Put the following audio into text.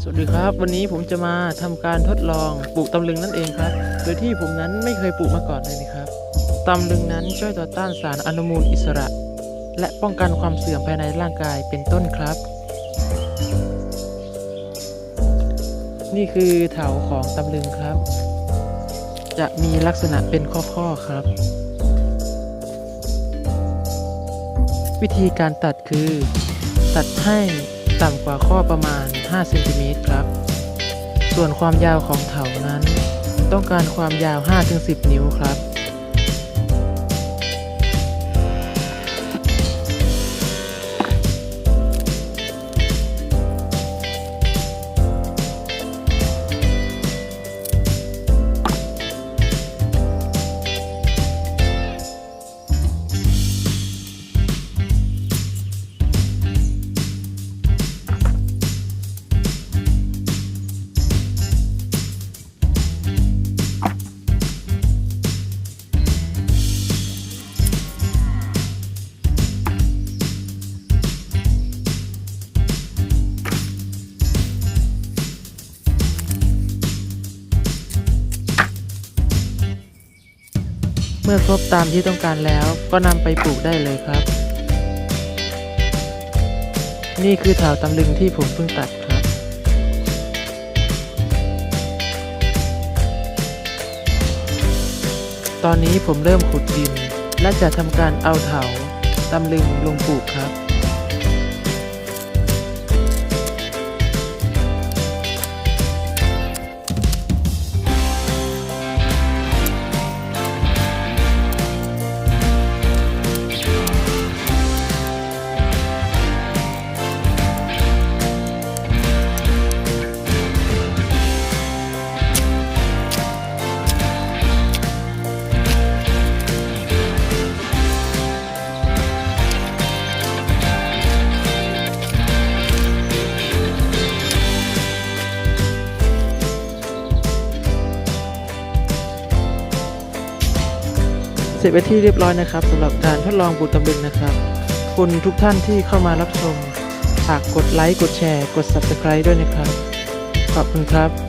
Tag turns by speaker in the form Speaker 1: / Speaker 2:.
Speaker 1: สวัสดีครับ วันนี้ผมจะมาทำการทดลองปลูกตำลึงนั่นเองครับ โดยที่ผมนั้นไม่เคยปลูกมาก่อนเลยนะครับตำลึงนั้นช่วยต่อต้านสารอนุมูลอิสระ และป้องกันความเสื่อมภายในร่างกายเป็นต้นครับ นี่คือเถาของตำลึงครับ จะมีลักษณะเป็นข้อๆครับ วิธีการตัดคือ ตัดให้ ต่ำกว่าข้อประมาณ 5 เซนติเมตรครับ ส่วนความยาวของเถานั้น ต้องการความยาว 5-10 นิ้วครับ เมื่อครบตามที่ต้องการแล้วก็นำไปปลูกได้เลยครับ นี่คือถาตำลึงที่ผมเพิ่งตัดครับ ตอนนี้ผมเริ่มขุดดิน และจะทำการเอาเถาตำลึงลงปลูกครับ เสร็จไปที่เรียบร้อยนะครับสำหรับการทดลองปลูกตำลึงนะครับ คุณทุกท่านที่เข้ามารับชมฝากกดไลค์กดแชร์ กด Subscribe ด้วยนะครับ ขอบคุณครับ